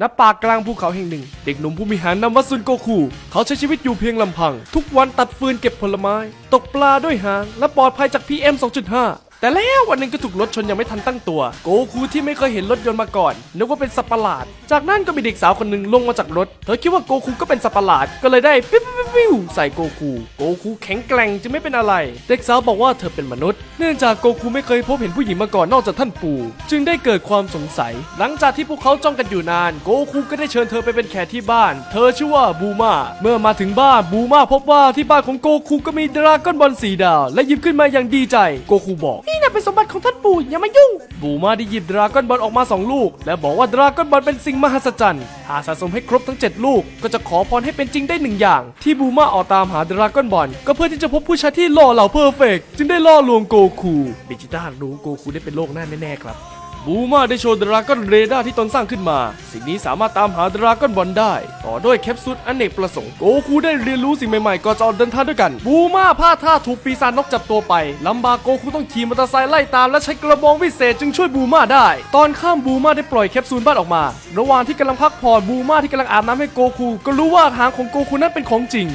ณป่ากลางภูเขาแห่งหนึ่ง เด็กหนุ่มผู้มีหารนามว่าซุนโกคู เขาใช้ชีวิตอยู่เพียงลำพัง ทุกวันตัดฟืนเก็บผลไม้ ตกปลาด้วยหาง และปลอดภัยจาก PM 2.5 แต่แล้ววันหนึ่งก็ถูกรถชนยังไม่ทันตั้งตัว โกคูที่ไม่เคยเห็นรถยนต์มาก่อนนึกว่าเป็นสัตว์ประหลาด จากนั้นก็มีเด็กสาวคนหนึ่งลงมาจากรถ เธอคิดว่าโกคูก็เป็นสัตว์ประหลาดก็เลยได้ปิ้วปิ้วปิ้วใส่โกคู โกคูแข็งแกร่งจึงไม่เป็นอะไร เด็กสาวบอกว่าเธอเป็นมนุษย์ เนื่องจากโกคูไม่เคยพบเห็นผู้หญิงมาก่อนนอกจากท่านปู่ จึงได้เกิดความสงสัย หลังจากที่พวกเขาจ้องกันอยู่นาน โกคูก็ได้เชิญเธอไปเป็นแขกที่บ้าน เธอชื่อว่าบูมาเมื่อมาถึงบ้านบูมาพบว่าที่บ้านของโกคูก็มีดราก้อนบอลสีดาว และยิบขึ้นมาอย่างดีใจ โกคูบอกนี่นะเป็นสมบัติของท่านปู่อย่ามายุ่ง บูมาได้หยิบดราก้อนบอลออกมาสองลูก และบอกว่าดราก้อนบอลเป็นสิ่งมหัศจรรย์หากสะสมให้ครบทั้ง 7 ลูก ก็จะขอพรให้เป็นจริงได้หนึ่งอย่าง ที่บูมาออกตามหาดราก้อนบอลก็เพื่อที่จะพบผู้ชายที่หล่อเหลาเพอร์เฟกต์จึงได้ล่อลวงโกคูเบจิต้ารู้โกคูได้เป็นโลกหน้าแน่ๆครับ บูมาได้โชว์ดราก้อนเรดาร์ที่ตนสร้างขึ้นมา สิ่งนี้สามารถตามหาดราก้อนบอลได้ ต่อด้วยแคปซูลอเนกประสงค์โกคูได้เรียนรู้สิ่งใหม่ๆก่อนจะออกเดินทางด้วยกัน บูมาพลาดท่าถูกปีศาจนกจับตัวไปลำบากโกคูต้องขี่มอเตอร์ไซค์ไล่ตามและใช้กระบองวิเศษจึงช่วยบูมาได้ ตอนข้ามบูมาได้ปล่อยแคปซูลบ้านออกมา ระหว่างที่กำลังพักผ่อนบูมาที่กำลังอาบน้ำให้โกคูก็รู้ว่าหางของโกคูนั้นเป็นของจริง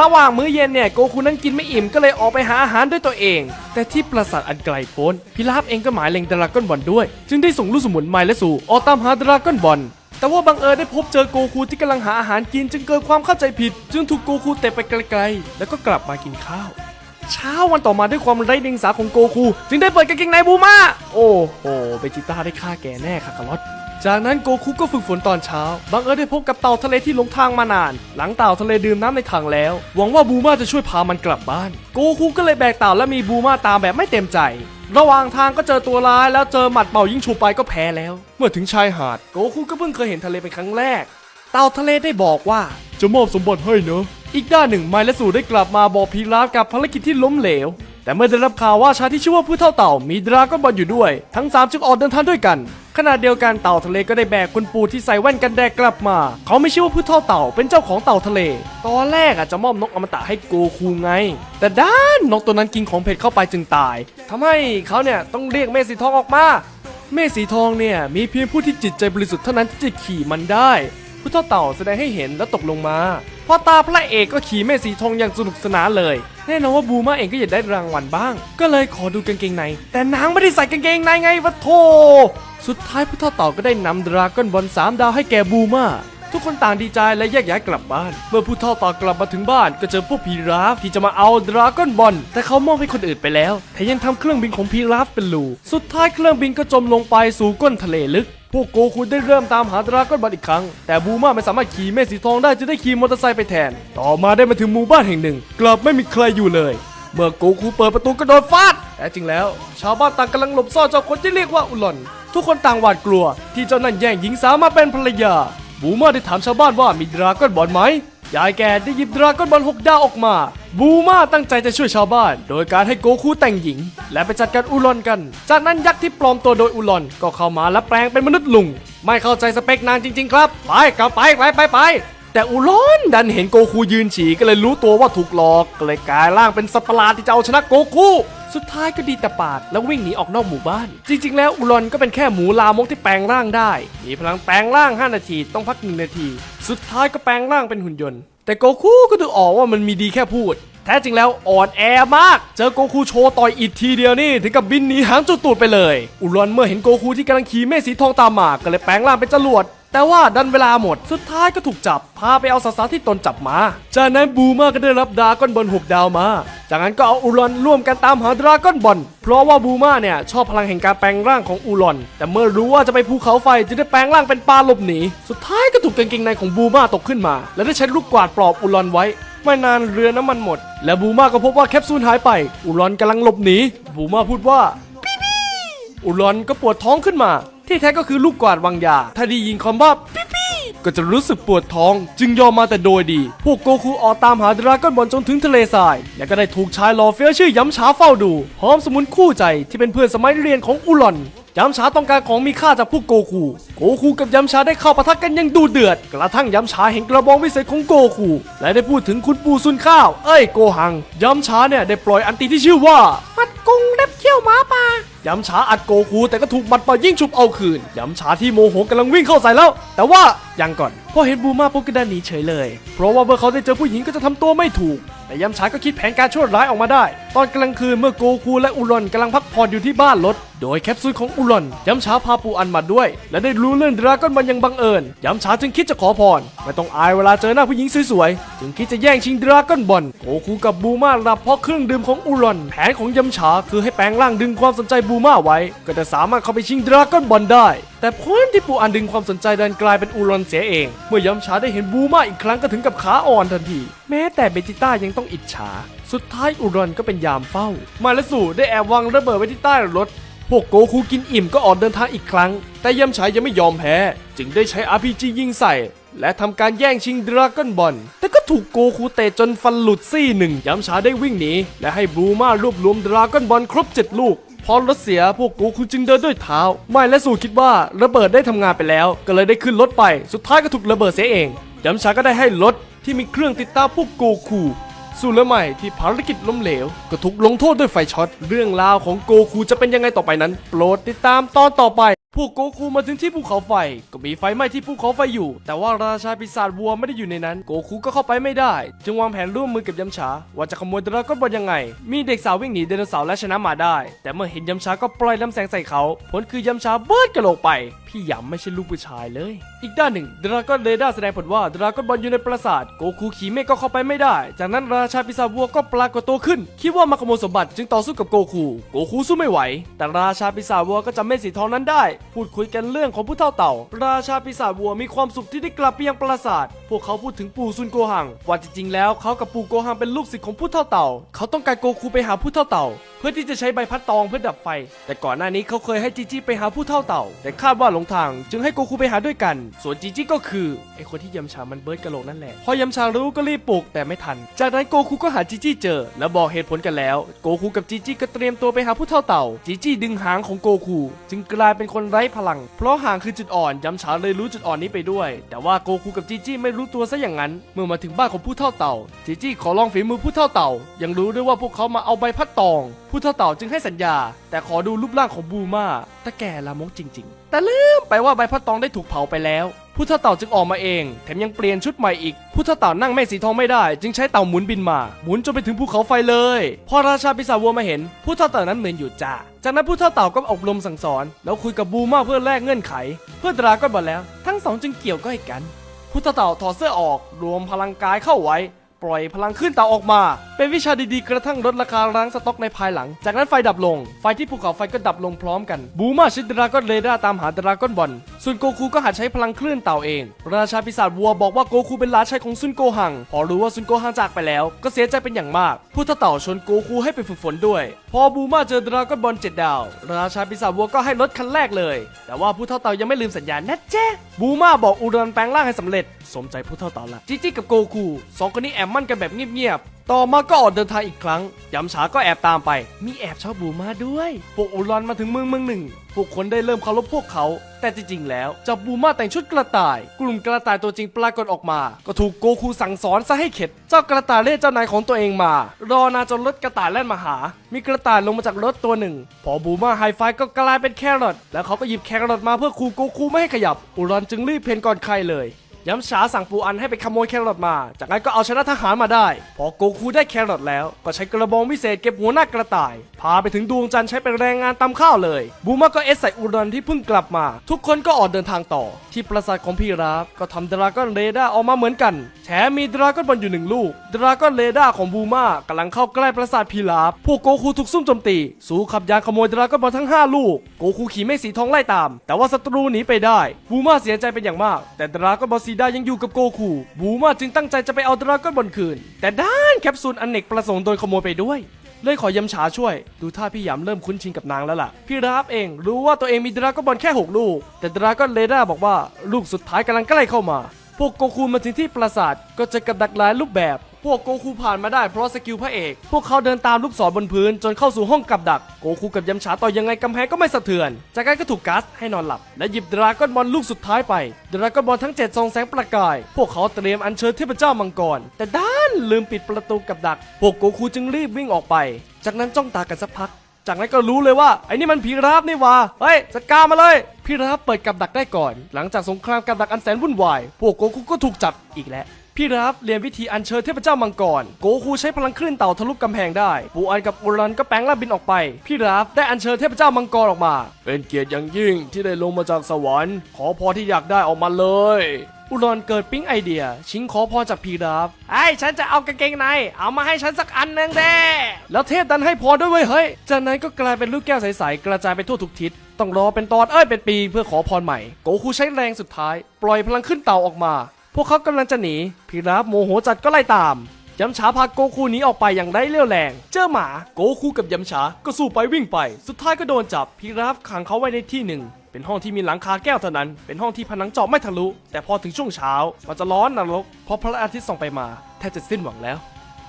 ระหว่างมื้อเย็นเนี่ยโกคูนั้นกินไม่อิ่มก็เลยออกไปหาอาหารด้วยตัวเอง แต่ที่ปราสาทอันไกลโพ้นพิราฟเองก็หมายเล็งดราก้อนบอลด้วย จึงได้ส่งลูกสมุนไมและสู่ออกตามหาดราก้อนบอลแต่ว่าบังเอิญได้พบเจอโกคูที่กำลังหาอาหารกินจึงเกิดความเข้าใจผิด จึงถูกโกคูเตะไปไกลๆ แล้วก็กลับมากินข้าว เช้าวันต่อมาด้วยความไร้เดียงสาของโกคู จึงได้เปิดกางเกงในบูมาโอ้โหเบจิต้าได้ฆ่าแกแน่คาคารอต จากนั้นโกคุก็ฝึกฝนตอนเช้า บังเอิญได้พบกับเต่าทะเลที่หลงทางมานาน หลังเต่าทะเลดื่มน้ำในถังแล้ว หวังว่าบูมาจะช่วยพามันกลับบ้าน โกคุก็เลยแบกเต่าและมีบูมาตามแบบไม่เต็มใจ ระหว่างทางก็เจอตัวร้ายแล้วเจอหมัดเป่ายิงฉุบไปก็แพ้แล้ว เมื่อถึงชายหาด โกคุก็เพิ่งเคยเห็นทะเลเป็นครั้งแรก เต่าทะเลได้บอกว่า จะมอบสมบัติให้เนอะอีกด้านหนึ่งไมและสูได้กลับมาบอกพีราฟกับภารกิจที่ล้มเหลว แต่เมื่อได้รับข่าวว่าชายที่ชื่อว่าผู้เท่าเต่ามีดราก้อนบอลอยู่ด้วย ทั้งสามจึงออกเดินทางด้วยกัน ขณะเดียวกันเต่าทะเลก็ได้แบกคุณปู่ที่ใส่แว่นกันแดดกลับมา เขาไม่ชื่อว่าผู้เท่าเต่าเป็นเจ้าของเต่าทะเล ตอนแรกอาจจะมอบนกอมตะให้โกคูไง แต่ด้านนกตัวนั้นกินของเผ็ดเข้าไปจึงตายทำให้เขาเนี่ยต้องเรียกเมฆสีทองออกมา เมฆสีทองเนี่ยมีเพียงผู้ที่จิตใจบริสุทธิ์เท่านั้นที่จะขี่มันได้ ผู้เท่าเต่าแสดงให้เห็นแล้วตกลงมาพอตาพระเอกก็ขี่เมฆสีทองอย่างสนุกสนานเลย แน่นอนว่าบูมาเองก็อยากได้รางวัลบ้าง ก็เลยขอดูกางเกงใน แต่นางไม่ได้ใส่กางเกงในไงวะโธ่สุดท้ายผู้เท่าเต่าก็ได้นำดราก้อนบอลสามดาวให้แก่บูมาทุกคนต่างดีใจและแยกย้ายกลับบ้าน เมื่อผู้เท่าต่ากลับมาถึงบ้านก็เจอพวกพีราฟที่จะมาเอาดราก้อนบอลแต่เขามอบให้คนอื่นไปแล้วแถมยังทำเครื่องบินของพีราฟเป็นรูสุดท้ายเครื่องบินก็จมลงไปสู่ก้นทะเลลึก พวกโกคุณได้เริ่มตามหาดราก้อนบอลอีกครั้ง แต่บูมาไม่สามารถขี่เมฆสีทองได้จึงได้ขี่มอเตอร์ไซค์ไปแทน ต่อมาได้มาถึงหมู่บ้านแห่งหนึ่ง กลับไม่มีใครอยู่เลย เมื่อโกคูเปิดประตูก็โดนฟาดแต่จริงแล้ว ชาวบ้านต่างกำลังหลบซ่อนเจ้าคนที่เรียกว่าอุลอน ทุกคนต่างหวาดกลัว ที่เจ้านั่นแย่งหญิงสาวมาเป็นภรรยา บูมาได้ถามชาวบ้านว่ามีดราก้อนบอลไหม ยายแกได้หยิบดราก้อนบอลหกดาวออกมา บูมาตั้งใจจะช่วยชาวบ้าน โดยการให้โกคูแต่งหญิง และไปจัดการอุลอนกัน จากนั้นยักษ์ที่ปลอมตัวโดยอุลอนก็เข้ามาและแปลงเป็นมนุษย์ลุง ไม่เข้าใจสเปคนางจริง ๆ ครับ ไปกลับไปไปไปไป แต่อุลอนดันเห็นโกคูยืนฉี่ก็เลยรู้ตัวว่าถูกหลอกก็เลยกลายร่างเป็นสัตว์ประหลาดที่จะเอาชนะโกคูสุดท้ายก็ดีแต่ปาดแล้ววิ่งหนีออกนอกหมู่บ้าน จริง ๆ แล้วอุลอนก็เป็นแค่หมูลามกที่แปลงร่างได้ มีพลังแปลงร่าง 5 นาทีต้องพัก1นาที สุดท้ายก็แปลงร่างเป็นหุ่นยนต์ แต่โกคูก็ดูออกว่ามันมีดีแค่พูด แท้จริงแล้วอ่อนแอมาก เจอโกคูโชว์ต่อยอิดทีเดียวนี่ถึงกับบินหนีหางจุดตูดไปเลย อุลอนเมื่อเห็นโกคูที่กำลังขี่เมฆสีทองตามมาก็เลยแปลงร่างเป็นจรวด แต่ว่าดันเวลาหมดสุดท้ายก็ถูกจับ พาไปเอาสาวๆที่ตนจับมา จากนั้นบูมาก็ได้รับดราก้อนบอลหกดาวมา จากนั้นก็เอาอูรอนร่วมกันตามหาดราก้อนบอลเพราะว่าบูมาเนี่ยชอบพลังแห่งการแปลงร่างของอูรอน แต่เมื่อรู้ว่าจะไปภูเขาไฟจึงได้แปลงร่างเป็นปลาหลบหนีสุดท้ายก็ถูกกางเกงในของบูมาตกขึ้นมา และได้ใช้ลูกกวาดปลอบอูรอนไว้ไม่นานเรือน้ำมันหมด และบูมาก็พบว่าแคปซูลหายไปอูรอนกำลังหลบหนี บูมาพูดว่า อุลอนก็ปวดท้องขึ้นมา ที่แท้ก็คือลูกกวาดวางยา ถ้าได้ยินคำว่าปิ๊ปก็จะรู้สึกปวดท้องจึงยอมมาแต่โดยดี พวกโกคูออกตามหาดราก้อนบอลจนถึงทะเลทราย และก็ได้ถูกชายหล่อเฟี้ยวชื่อย้ำช้าเฝ้าดูพร้อมสมุนคู่ใจที่เป็นเพื่อนสมัยเรียนของอุลอนย้ำช้าต้องการของมีค่าจากพวกโกคู โกคูกับย้ำช้าได้เข้าปะทะกันอยังดูเดือด กระทั่งย้ำช้าเห็นกระบองวิเศษของโกคู และได้พูดถึงคุณปู่ซุนข้าว เอ้ยโกหัง ย้ำช้าเนี่ยได้ปล่อยอันติที่ชื่อว่ามัดกุง ยวหมาป่ายำฉาอัดโกคูแต่ก็ถูกบัดเป่ายิ่งฉุบเอาคืนยำฉาที่โมโหกำลังวิ่งเข้าใส่แล้ว แต่ว่ายังก่อนพอเห็นบูมาปุ๊บก็ได้หนีเฉยเลย เพราะว่าเมื่อเขาได้เจอผู้หญิงก็จะทำตัวไม่ถูก แต่ยำฉาก็คิดแผนการชั่วร้ายออกมาได้ ตอนกลางคืนเมื่อโกคูและอุรอนกำลังพักผ่อนอยู่ที่บ้านรถ โดยแคปซูลของอุรอนยำฉาพาปูอันมาด้วย และได้รู้เรื่องดราก้อนมันยังบังเอิญยำฉาจึงคิดจะขอพรไม่ต้องอายเวลาเจอหน้าผู้หญิงสวยๆ จึงคิดจะแย่งชิงดราก้อนบอลโกคูกับบูมาหลับเพราะเครื่องดื่มของอุรอนแผนของยำฉาคือให้แปลงร่างดึงความสนใจบูมาไว้ ก็จะสามารถเข้าไปชิงดราก้อนบอลได้ แต่ผลที่ปูอันดึงความสนใจดันกลายเป็นอุรอนเสียเอง เมื่อยำฉาได้เห็นบูมาอีกครั้งก็ถึงกับขาอ่อนทันที แม้แต่เบจิต้ายังต้องอิจฉา สุดท้ายอุรอนก็เป็นยามเฝ้า มาและสูได้แอบวางระเบิดไว้ที่ใต้รถ พวกโกคูกินอิ่มก็ออกเดินทางอีกครั้ง แต่ยำฉายยังไม่ยอมแพ้ จึงได้ใช้ RPG ยิงใส่ และทำการแย่งชิงดราก้อนบอล แต่ก็ถูกโกคูเตะจนฟันหลุดซี่หนึ่งยำฉาได้วิ่งหนี และให้บลูมารวบรวมดราก้อนบอลครบ 7 ลูกพอรถเสียพวกโกคูจึงเดินด้วยเท้า ไม่และสู่คิดว่าระเบิดได้ทำงานไปแล้ว ก็เลยได้ขึ้นรถไป สุดท้ายก็ถูกระเบิดเสียเองยำฉาก็ได้ให้รถที่มีเครื่องติดตามพวกโกคู สุล้วใหม่ที่ภารกิจล้มเหลว ก็ถูกลงโทษด้วยไฟช็อต เรื่องราวของโกคูจะเป็นยังไงต่อไปนั้น โปรดติดตามตอนต่อไป พวกโกคูมาถึงที่ภูเขาไฟ ก็มีไฟไหม้ที่ภูเขาไฟอยู่ แต่ว่าราชาปีศาจวัวไม่ได้อยู่ในนั้น โกคูก็เข้าไปไม่ได้ จึงวางแผนร่วมมือกับยำฉาว่าจะขโมยดราก้อนบอลยังไง มีเด็กสาววิ่งหนีไดโนเสาร์และชนะมาได้ แต่เมื่อเห็นยำฉาก็ปล่อยลำแสงใส่เขา ผลคือยำฉาเบิดกระโหลกไป พี่ยำไม่ใช่ลูกผู้ชายเลย อีกด้านหนึ่งดราก้อนเรดาร์แสดงผลว่าดราก้อนบอลอยู่ในปราสาท โกคูขี่เมฆก็เข้าไปไม่ได้ จากนั้นราชาปีศาจวัวก็ปรากฏตัวขึ้น คิดว่ามาขโมยสมบัติจึงต่อสู้กับโกคู โกคูสู้ไม่ไหว แต่ราชาปีศาจวัวก็จำเม็ดสีทองนั้นได้พูดคุยกันเรื่องของผู้เท่าเต่า ราชาปีศาจวัวมีความสุขที่ได้กลับไปยังปราสาท พวกเขาพูดถึงปู่ซุนโกหัง ว่าจริงๆแล้วเขากับปู่โกหังเป็นลูกศิษย์ของผู้เท่าเต่า เขาต้องการโกคูไปหาผู้เท่าเต่า เพื่อที่จะใช้ใบพัดตองเพื่อดับไฟ แต่ก่อนหน้านี้เขาเคยให้จีจี้ไปหาผู้เท่าเต่า แต่คาดว่าหลงทาง จึงให้โกคูไปหาด้วยกัน ส่วนจีจี้ก็คือไอคนที่ยำชามันเบิร์ดกะโหลกนั่นแหละ พอยำชารู้ก็รีบปลุกแต่ไม่ทัน จากนั้นโกคูก็หาจีจี้เจอ แล้วบอกเหตุผลกันแล้ว โกคูกับจีจี้ก็เตรียมตัวไปหาผู้เท่าเต่า จีจี้ดึงหางของโกคู จึงกลายเป็นคนไร้พลัง เพราะหางคือจุดอ่อนยำฉาเลยรู้จุดอ่อนนี้ไปด้วย แต่ว่าโกคูกับจีจี้ไม่รู้ตัวซะอย่างนั้น เมื่อมาถึงบ้านของผู้เท่าเต่า จีจี้ขอลองฝีมือผู้เท่าเต่า ยังรู้ด้วยว่าพวกเขามาเอาใบพัดตอง ผู้เท่าเต่าจึงให้สัญญา แต่ขอดูรูปร่างของบูมาแต่แกละมกจริง ๆ แต่ลืมไปว่าใบพัดตองได้ถูกเผาไปแล้ว ผู้เท่าเต่าจึงออกมาเอง แถมยังเปลี่ยนชุดใหม่อีกผู้เท่าเต่านั่งแม่สีทองไม่ได้ จึงใช้เต่าหมุนบินมา หมุนจนไปถึงภูเขาไฟเลย พอราชาปีศาจวัวมาเห็นผู้เท่าเต่านั้นเหมือนอยู่จ้าจากนั้นผู้เท่าเต่าก็อบรมสั่งสอน แล้วคุยกับบูมาเพื่อแลกเงื่อนไข เพื่อดราก็บอกแล้ว ทั้งสองจึงเกี่ยวก้อยกัน พุทธเต่าถอดเสื้อออก รวมพลังกายเข้าไว้ ปล่อยพลังขึ้นเต่าออกมา เป็นวิชาดีๆ กระทั่งลดราคาล้างสต็อกในภายหลัง จากนั้นไฟดับลง ไฟที่ภูเขาไฟก็ดับลงพร้อมกัน บูมาช้ดราก้อนเรดาตามหาดราก้อนบอลส่วนโกคูก็หัดใช้พลังคลื่นเต่าเอง ราชาปีศาจวัวบอกว่าโกคูเป็นหลานชายของซุนโกหัง พอรู้ว่าซุนโกหังจากไปแล้ว ก็เสียใจเป็นอย่างมาก พุทธเต่าชวนโกคูให้ไปฝึกฝนด้วย พอบูมาเจอดราก้อนบอลเจ็ดดาว ราชาปีศาจวัวก็ให้รถคันแรกเลย แต่ว่าผู้ท่าเต่ายังไม่ลืมสัญญานะเจ๊บูมาบอกอุรอนแปลงร่างให้สำเร็จสมใจผู้เท่าเต่าละจิจิกับโกคูสองคนนี้แอบมั่นกันแบบเงียบๆ ต่อมาก็ออกเดินทางอีกครั้งยำฉาก็แอบตามไป มีแอบชอบบูมาด้วยพวกอุรอนมาถึงเมืองเมืองหนึ่งพวกคนได้เริ่มเคารพพวกเขา แต่จริงๆ แล้วเจับบูมาแต่งชุดกระต่าย กลุ่มกระต่ายตัวจริงปรากฏออกมา ก็ถูกโกคูสั่งสอนซะให้เข็ด เจ้ากระต่ายเรียกเจ้านายของตัวเองมา รอนานจนรถกระต่ายแล่นมาหา มีกระต่ายลงมาจากรถตัวหนึ่ง พอบูมาไฮไฟก็กลายเป็นแครอทแล้วเขาก็หยิบแครอทมาเพื่อคูโกคูไม่ให้ขยับ อุรอนจึงรีบเพนก่อนใครเลย ย้ำฉาสั่งปูอันให้ไปขโมยแครอทมา จากนั้นก็เอาชนะทหารมาได้ พอโกคูได้แครอทแล้ว ก็ใช้กระบองวิเศษเก็บหัวหน้ากระต่าย พาไปถึงดวงจันทร์ใช้เป็นแรงงานตำข้าวเลย บูมาก็เอสใส่อุรอนที่เพิ่งกลับมา ทุกคนก็ออกเดินทางต่อ ที่ปราสาทของพี่ราฟก็ทำดราก้อนเรดาร์ออกมาเหมือนกัน แถมมีดราก้อนบอลอยู่หนึ่งลูก ดราก้อนเรดาร์ของบูมากำลังเข้าใกล้ปราสาทพีราฟพวกโกคูถูกซุ่มโจมตีสู้ขับยานขโมยดราก้อนบอลทั้ง 5 ลูก โกคูขี่เมฆสีทองไล่ตาม แต่ว่าศัตรูหนีไปได้ บูมาเสียใจเป็นอย่างมาก แต่ดราก้อนบอลสีดายังอยู่กับโกคูบูมาจึงตั้งใจจะไปเอาดราก้อนบอลคืน แต่ด้านแคปซูลอเนกประสงค์โดนขโมยไปด้วย เลยขอยำฉาช่วย ดูท่าพี่หยำเริ่มคุ้นชินกับนางแล้วล่ะ พี่ราฟเองรู้ว่าตัวเองมีดราก้อนบอลแค่ 6 ลูก แต่ดราก้อนเลดาบอกว่าลูกสุดท้ายกำลังใกล้เข้ามา พวกโกคูมาถึงที่ปราสาทก็จะกับดักหลายรูปแบบ พวกโกคูผ่านมาได้เพราะสกิลพระเอก พวกเขาเดินตามลูกศรบนพื้นจนเข้าสู่ห้องกับดัก โกคูกับยำฉาต่อยังไงกำแพงก็ไม่สะเทือน จากนั้นก็ถูกกัสให้นอนหลับ และหยิบดราก้อนบอลลูกสุดท้ายไป ดราก้อนบอลทั้งเจ็ดทรงแสงประกาย พวกเขาเตรียมอัญเชิญเทพเจ้ามังกร แต่ด้านลืมปิดประตูกับดัก พวกโกคูจึงรีบวิ่งออกไป จากนั้นจ้องตากันสักพักจากนั้นก็รู้เลยว่าไอ้นี่มันผีราฟนี่ว่าเฮ้ยจัดการมาเลยพีราฟเปิดกับดักได้ก่อน หลังจากสงครามกับดักอันแสนวุ่นวาย พวกโกคุก็ถูกจับอีกแล้ว พี่ราฟเรียนวิธีอัญเชิญเทพเจ้ามังกร โกคูใช้พลังคลื่นเต่าทะลุกำแพงได้ ปูอันกับอุรันก็แปลงร่างบินออกไป พี่ราฟได้อัญเชิญเทพเจ้ามังกรออกมา เป็นเกียรติอย่างยิ่งที่ได้ลงมาจากสวรรค์ ขอพรที่อยากได้ออกมาเลย อุรอนเกิดปิ๊งไอเดีย ชิงขอพรจากพีราฟไอ้ฉันจะเอากางเกงใน เอามาให้ฉันสักอันหนึงแด้แล้วเทพดันให้พรด้วยเว้ยเฮ้ย จากนั้นก็กลายเป็นลูกแก้วใสๆกระจายไปทั่วทุกทิศต้องรอเป็นตอนเอ้ยเป็นปีเพื่อขอพรใหม่ โกคูใช้แรงสุดท้าย ปล่อยพลังขึ้นเต่าออกมา พวกเขากำลังจะหนีพีราฟโมโหจัดก็ไล่ตามยำฉาพาโกคูหนีออกไปอย่างไร้เรี่ยวแรง เจอหมาโกคูกับยำฉาก็สู้ไปวิ่งไป สุดท้ายก็โดนจับพีราฟขังเขาไว้ในที่หนึ่ง เป็นห้องที่มีหลังคาแก้วเท่านั้น เป็นห้องที่ผนังเจาะไม่ทะลุ แต่พอถึงช่วงเช้ามันจะร้อนนรกเพราะพระอาทิตย์ส่องไปมาแทบจะสิ้นหวังแล้ว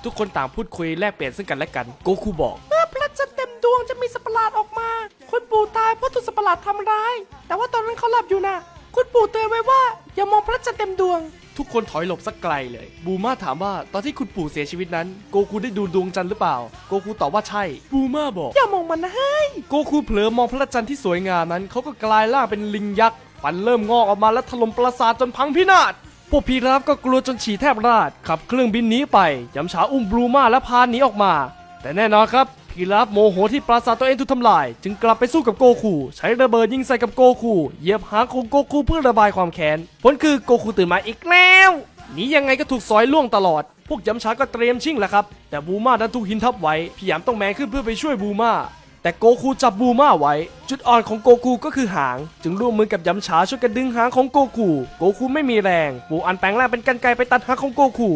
ทุกคนต่างพูดคุยแลกเปลี่ยนซึ่งกันและกันโกคูบอกเมื่อพระจันทร์เต็มดวงจะมีสัตว์ประหลาดออกมาคุณปู่ตายเพราะถูกสัตว์ประหลาดทำร้าย แต่ว่าตอนนั้นเขาหลับอยู่นะ คุณปู่เตือนไว้ว่า อย่ามองพระจันทร์เต็มดวง ทุกคนถอยหลบสักไกลเลย บูมาถามว่าตอนที่คุณปู่เสียชีวิตนั้น โกคูได้ดูดวงจันทร์หรือเปล่า โกคูตอบว่าใช่ บูมาบอก อย่ามองมันนะเฮ้ย โกคูเผลอมองพระจันทร์ที่สวยงามนั้น เขาก็กลายร่างเป็นลิงยักษ์ ฟันเริ่มงอกออกมาและถล่มปราสาทจนพังพินาศ พวกพีราฟก็กลัวจนฉี่แทบราด ขับเครื่องบินหนีไปยำฉาอุ้มบลูมาและพาหนีออกมา แต่แน่นอนครับ พีราฟโมโหที่ปราสาทตัวเองถูกทำลาย จึงกลับไปสู้กับโกคู ใช้ระเบิดยิงใส่กับโกคูเหยียบหางของโกคูเพื่อระบายความแค้นผลคือโกคูตื่นมาอีกแล้วหนียังไงก็ถูกซอยล่วงตลอด พวกยำฉาก็เตรียมชิ่งแล้วครับ แต่บูมาดันถูกหินทับไว้พี่ยามต้องแมงขึ้นเพื่อไปช่วยบูมาแต่โกคูจับบูมาไว้ จุดอ่อนของโกคูก็คือหาง จึงร่วมมือกับยำฉาช่วยกันดึงหางของโกคู โกคูไม่มีแรง ปูอันแปลงร่างเป็นกันไกไปตัดหางของโกคู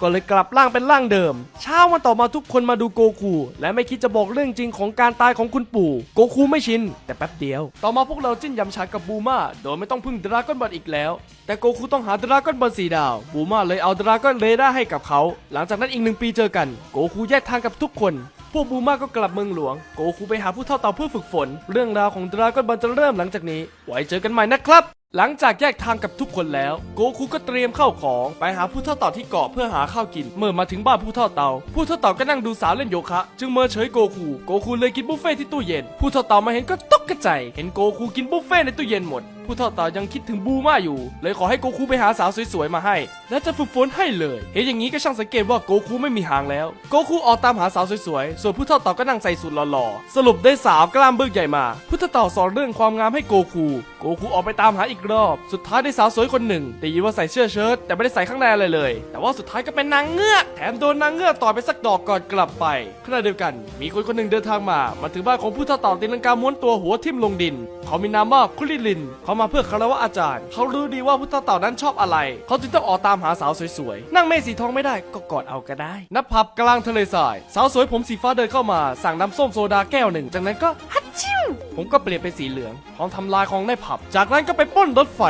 ก็เลยกลับร่างเป็นร่างเดิม เช้าวันต่อมาทุกคนมาดูโกคู และไม่คิดจะบอกเรื่องจริงของการตายของคุณปู่ โกคูไม่ชิน แต่แป๊บเดียว ต่อมาพวกเราจิ้นยำฉากับบูมาโดยไม่ต้องพึ่งดราก้อนบอลอีกแล้ว แต่โกคูต้องหาดราก้อนบอลสีดาว บูมาเลยเอาดราก้อนเรดาร์ให้กับเขา หลังจากนั้นอีกหนึ่งปีเจอกัน โกคูแยกทางกับทุกคนพวกบูมาก็กลับเมืองหลวง โกคูไปหาผู้เท่าเต่าเพื่อฝึกฝน เรื่องราวของดราก้อนบอลจะเริ่มหลังจากนี้ ไว้เจอกันใหม่นะครับ หลังจากแยกทางกับทุกคนแล้ว โกคูก็เตรียมเข้าของไปหาผู้เท่าเต่าที่เกาะเพื่อหาข้าวกิน เมื่อมาถึงบ้านผู้เท่าเต่า ผู้เท่าเต่าก็นั่งดูสาวเล่นโยคะ จึงเมินเฉยโกคูโกคูเลยกินบุฟเฟ่ที่ตู้เย็น ผู้เท่าเต่ามาเห็นก็ตกกระใจ เห็นโกคูกินบุฟเฟ่ในตู้เย็นหมดผู้เท่าเต่ายังคิดถึงบูมาอยู่ เลยขอให้โกคูไปหาสาวสวยๆมาให้ และจะฝึกฝนให้เลย เห็นอย่างนี้ก็ช่างสังเกตว่าโกคูไม่มีหางแล้ว โกคูออกตามหาสาวสวยๆ ส่วนผู้เท่าเต่าก็นั่งใส่สูทหล่อๆ สรุปได้สาวกล้ามเบึกใหญ่มา ผู้เท่าเต่าสอนเรื่องความงามให้โกคู โกคูออกไปตามหาอีกรอบ สุดท้ายได้สาวสวยคนหนึ่งได้ยินว่าใส่เสื้อเชิ้ตแต่ไม่ได้ใส่ข้างในอะไรเลย แต่ว่าสุดท้ายก็เป็นนางเงือกแถมโดนนางเงือกต่อยไปสักดอกก่อนกลับไปขณะเดียวกัน มีคนคนหนึ่งเดินทางมา มาถึงบ้านของผู้เท่าเต่าตีลังกาม้วนตัวหัวทิ่มลงดิน เขามีนามว่าคุริลินเขามาเพื่อคารวะอาจารย์ เขารู้ดีว่าพุทธเต่านั้นชอบอะไร เขาจึงต้องออกตามหาสาวสวยๆ นั่งเมฆสีทองไม่ได้ก็กอดเอาก็ได้นับพับกลางทะเลทราย สาวสวยผมสีฟ้าเดินเข้ามา สั่งน้ำส้มโซดาแก้วหนึ่ง จากนั้นก็ฮัตชิวผมก็เปลี่ยนเป็นสีเหลืองพร้อมทำลายของในผับ จากนั้นก็ไปป้นรถไฟ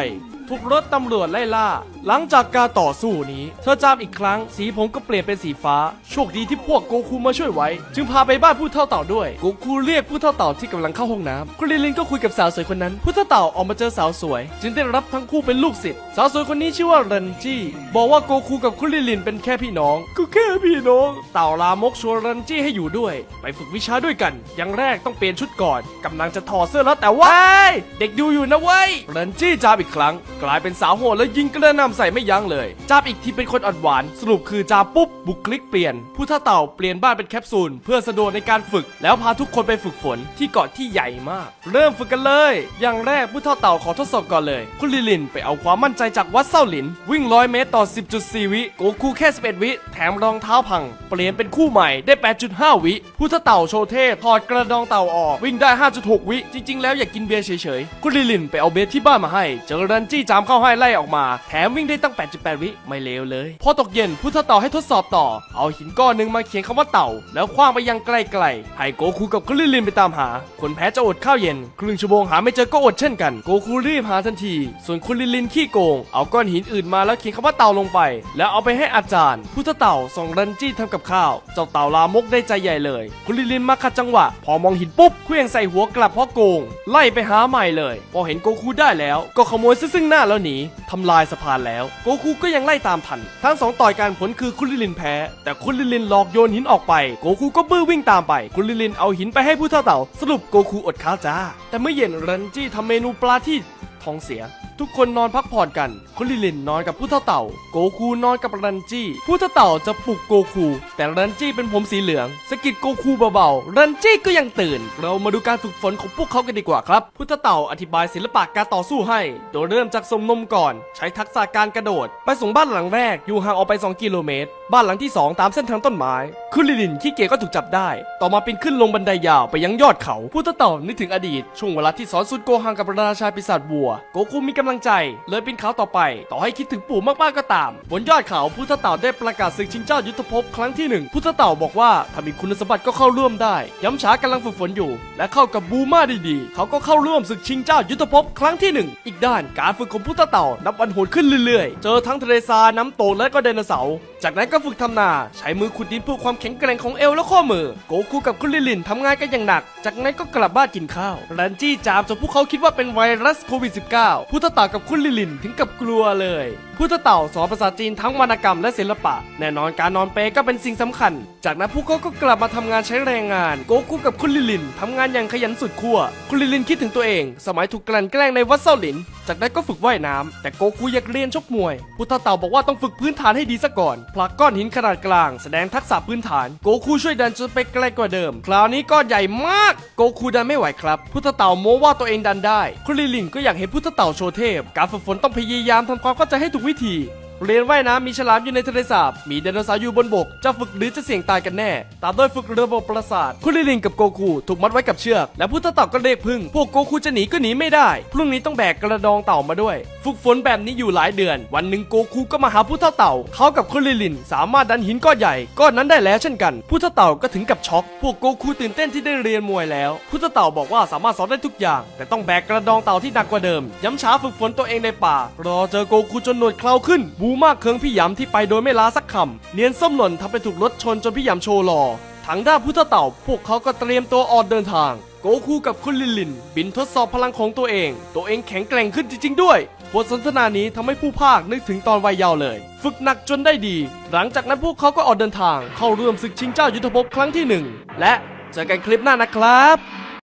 ถูกรถตำรวจไล่ล่า หลังจากการต่อสู้นี้ เธอจามอีกครั้งสีผมก็เปลี่ยนเป็นสีฟ้า โชคดีที่พวกโกคูมาช่วยไว้ จึงพาไปบ้านผู้เท่าเต่าด้วย โกคูเรียกผู้เท่าเต่าที่กำลังเข้าห้องน้ำคุริลินก็คุยกับสาวสวยคนนั้น ผู้เท่าเต่าออกมาเจอสาวสวย จึงได้รับทั้งคู่เป็นลูกศิษย์สาวสวยคนนี้ชื่อว่าเรนจี้บอกว่าโกคูกับคุริลินเป็นแค่พี่น้องก็แค่พี่น้อง เต่าลามกชวนเรนจี้ให้อยู่ด้วย ไปฝึกวิชาด้วยกัน อย่างแรกต้องเปลี่ยนชุดก่อนกำลังจะถอดเสื้อแล้วแต่ว่าเฮ้ยเด็กดูอยู่นะเว้ยเรนจี้จามอีกครั้ง กลายเป็นสาวโหดแล้วยิงกระหน่ำใส่ไม่ยั้งเลย จามอีกทีเป็นคนอ่อนหวาน สรุปคือจามปุ๊บบุคลิกเปลี่ยน ผู้ท่าเต่าเปลี่ยนบ้านเป็นแคปซูล เพื่อสะดวกในการฝึก แล้วพาทุกคนไปฝึกฝนที่เกาะที่ใหญ่มาก เริ่มฝึกกันเลย อย่างแรกผู้ท่าเต่าขอทดสอบก่อนเลย คุณลิลินไปเอาความมั่นใจจากวัดเส้าหลิน วิ่ง100เมตรต่อ 10.4 วิโกคูแค่ 11 วิ แถมรองเท้าพัง เปลี่ยนเป็นคู่ใหม่ได้ 8.5 วิผู้ท่าเต่าโชว์เทพถอดกระดองเต่าออกวิ่งได้ 5.6 วิจริง ๆ แล้วอยากกินเบียร์เฉยๆคุณลิลินไปเอาเบียร์ที่บ้านมาให้ เจอรันจี้จามเข้าให้ไล่ออกมา แถมวิ่งได้ตั้ง 8.8 วิไม่เลวเลย พอตกเย็นผู้ท่าเต่าให้ทดสอบต่อ เอาหินก้อนหนึ่งมาเขียนคำว่าเต่า แล้วคว้างไปยังไกลๆให้โกคูกับคุณลิลินไปตามหา คนแพ้จะอดข้าวเย็น ครึ่งชั่วโมงหาไม่เจอก็อดเช่นกัน โกคูรีบหาทันที ส่วนคุณลิลินขี้โกง เอาก้อนหินอื่นมาแล้วเขียนคำว่าเต่าลงไป แล้วเอาไปให้อาจารย์ผู้ท่าเต่าส่งรันจี้ทำกับข้าว เจ้าเต่าลามกได้ใจใหญ่เลยคุณลิลินมาขัดจังหวะ พอมองหินปุ๊บเคลื่องใส่หัวกลับเพราะโกง ไล่ไปหาใหม่เลย พอเห็นโกคูได้แล้ว ก็ขโมยซึ่งหน้าแล้วหนีทำลายสะพานแล้วแล้ว โกคูก็ยังไล่ตามทัน ทั้งสองต่อยกันผลคือคุณลิลินแพ้ แต่คุณลิลินหลอกโยนหินออกไป โกคูก็บื้อวิ่งตามไป คุณลิลินเอาหินไปให้ผู้เท่าเต่า สรุปโกคูอดข้าวจ้า แต่เมื่อเย็นรันจี้ทำเมนูปลาที่ท้องเสียทุกคนนอนพักผ่อนกันคุณลิลินนอนกับผู้เท่าเต่า โกคูนอนกับรันจี้ ผู้เท่าเต่าจะปลุกโกคู แต่รันจี้เป็นผมสีเหลืองสะกิดโกคูเบาๆ รันจี้ก็ยังตื่น เรามาดูการฝึกฝนของพวกเขากันดีกว่าครับ ผู้เท่าเต่าอธิบายศิลปะการต่อสู้ให้ โดยเริ่มจากสมนมก่อน ใช้ทักษะการกระโดด ไปส่งบ้านหลังแรกอยู่ห่างออกไป 2 กิโลเมตร บ้านหลังที่ 2 ตามเส้นทางต้นไม้คุณลิลินขี้เกียจก็ถูกจับได้ ต่อมาปีนขึ้นลงบันไดยาวไปยังยอดเขา ผู้เท่าเต่านึกถึงอดีตช่วงเวลาที่สอนสุดโกหังกับราชาปีศาจวัว โกคูมีกำลังใจ เลยปีนเขาต่อไป ต่อให้คิดถึงปู่มากๆก็ตาม บนยอดเขาผู้ท่าเต่าได้ประกาศศึกชิงเจ้ายุทธภพครั้งที่หนึ่งผู้ท่าเต่าบอกว่าถ้ามีคุณสมบัติก็เข้าร่วมได้ ย้ำช้ากำลังฝึกฝนอยู่ และเข้ากับบูมาดีๆ เขาก็เข้าร่วมศึกชิงเจ้ายุทธภพครั้งที่หนึ่งอีกด้านการฝึกของผู้ท่าเต่านับวันโหดขึ้นเรื่อยๆ เจอทั้งทะเลทรายน้ำตกและก็ไดโนเสาร์จากนั้นก็ฝึกทำนา ใช้มือขุดดินเพื่อความแข็งแกร่งของเอวและข้อมือ โกคูกับคุณลิลินทำงานกันอย่างหนัก จากนั้นก็กลับบ้านกินข้าวรันจี้จามจนพวกเขาคิดว่าเป็นไวรัสโควิด -19 ผู้เท่าเต่ากับคุณลิลินถึงกับกลัวเลยผู้เท่าเต่าสอนภาษาจีนทั้งวรรณกรรมและศิลปะ แน่นอนการนอนเปก็เป็นสิ่งสำคัญ จากนั้นพวกเขาก็กลับมาทำงานใช้แรงงาน โกคูกับคุณลิลินทำงานอย่างขยันสุดขั้วคุณลิลินคิดถึงตัวเอง สมัยถูกกลั่นแกล้งในวัดเซาหลิน จากนั้นก็ฝึกว่ายน้ำแต่โกคูอยากเรียนชกมวยผู้เท่าเต่าบอกว่าต้องฝึกพื้นฐานให้ดีซะก่อนผลักก้อนหินขนาดกลาง แสดงทักษะพื้นฐาน โกคูช่วยดันจนไปไกลกว่าเดิม คราวนี้ก้อนใหญ่มาก โกคูดันไม่ไหวครับผู้เท่าเต่าโม้ว่าตัวเองดันได้ คุณลิลินก็อยากเห็นผู้เท่าเต่าโชว์เทพ การฝึกฝนต้องพยายามทำความเข้าใจให้ถูกวิธี เรียนว่ายน้ำมีฉลามอยู่ในทะเลสาบ มีไดโนเสาร์อยู่บนบก จะฝึกหรือจะเสี่ยงตายกันแน่ ตามด้วยฝึกระบบประสาท คุณลิลินกับโกคูถูกมัดไว้กับเชือก และผู้เต่าก็เรียกพึ่ง พวกโกคูจะหนีก็หนีไม่ได้ พรุ่งนี้ต้องแบกกระดองเต่ามาด้วย ฝึกฝนแบบนี้อยู่หลายเดือน วันหนึ่งโกคูก็มาหาผู้เท่าเต่า เขากับคุณลิลินสามารถดันหินก้อนใหญ่ก้อนนั้นได้แล้วเช่นกัน ผู้เท่าเต่าก็ถึงกับช็อก พวกโกคูตื่นเต้นที่ได้เรียนมวยแล้ว ผู้เท่าเต่าบอกว่าสามารถสอนได้ทุกอย่าง แต่ต้องแบกกระดองเต่าที่หนักกว่าเดิม ย้ำช้าฝึกฝนตัวเองในป่ารอเจอโกคูจนหนวดเคราขึ้นบูมากเคืองพี่ยำที่ไปโดยไม่ลาสักคำเนียนส้มหล่นทำไปถูกรถชนจนพี่ยำโชว์หล่อทางด้านผู้เท่าเต่า พวกเขาก็เตรียมตัวออกเดินทาง โกคูกับคุณลินลิน บินทดสอบพลังของตัวเอง ตัวเองแข็งแกร่งขึ้นจริง ๆ ด้วย บทสนทนานี้ทำให้ผู้ภาคนึกถึงตอนวัยเยาว์เลย ฝึกหนักจนได้ดี หลังจากนั้นพวกเขาก็ออกเดินทาง เข้าร่วมศึกชิงเจ้ายุทธภพครั้งที่หนึ่งและเจอกันคลิปหน้านะครับ